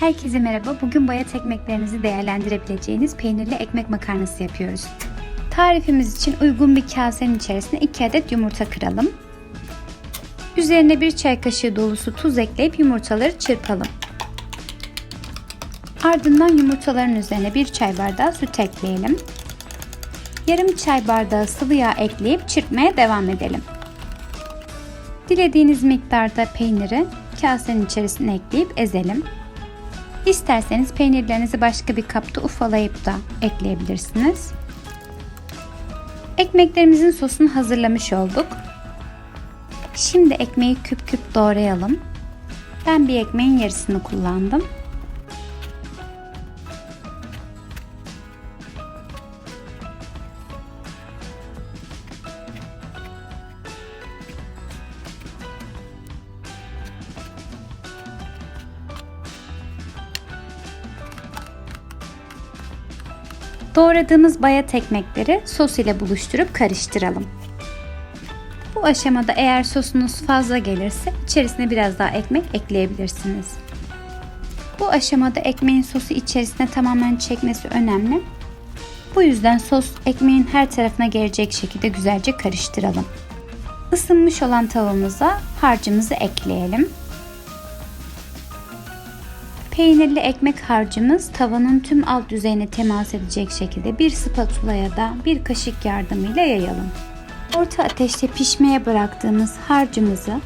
Herkese merhaba. Bugün bayat ekmeklerinizi değerlendirebileceğiniz peynirli ekmek makarnası yapıyoruz. Tarifimiz için uygun bir kasenin içerisine 2 adet yumurta kıralım. Üzerine 1 çay kaşığı dolusu tuz ekleyip yumurtaları çırpalım. Ardından yumurtaların üzerine 1 çay bardağı süt ekleyelim. Yarım çay bardağı sıvı yağ ekleyip çırpmaya devam edelim. Dilediğiniz miktarda peyniri kasenin içerisine ekleyip ezelim. İsterseniz peynirlerinizi başka bir kapta ufalayıp da ekleyebilirsiniz. Ekmeklerimizin sosunu hazırlamış olduk. Şimdi ekmeği küp küp doğrayalım. Ben bir ekmeğin yarısını kullandım. Doğradığımız bayat ekmekleri sos ile buluşturup karıştıralım. Bu aşamada eğer sosunuz fazla gelirse içerisine biraz daha ekmek ekleyebilirsiniz. Bu aşamada ekmeğin sosu içerisine tamamen çekmesi önemli. Bu yüzden sos ekmeğin her tarafına gelecek şekilde güzelce karıştıralım. Isınmış olan tavamıza harcımızı ekleyelim. Peynirli ekmek harcımız tavanın tüm alt yüzeyine temas edecek şekilde bir spatula ya da bir kaşık yardımıyla yayalım. Orta ateşte pişmeye bıraktığımız harcımızı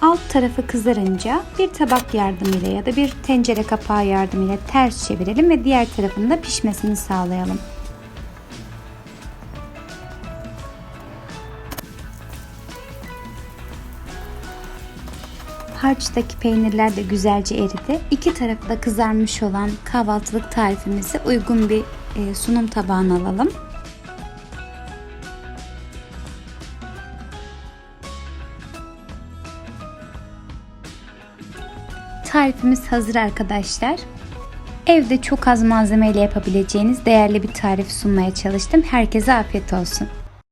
alt tarafı kızarınca bir tabak yardımıyla ya da bir tencere kapağı yardımıyla ters çevirelim ve diğer tarafında pişmesini sağlayalım. Harçtaki peynirler de güzelce eridi. İki tarafı da kızarmış olan kahvaltılık tarifimizi uygun bir e, sunum tabağına alalım. Tarifimiz hazır arkadaşlar. Evde çok az malzemeyle yapabileceğiniz değerli bir tarif sunmaya çalıştım. Herkese afiyet olsun.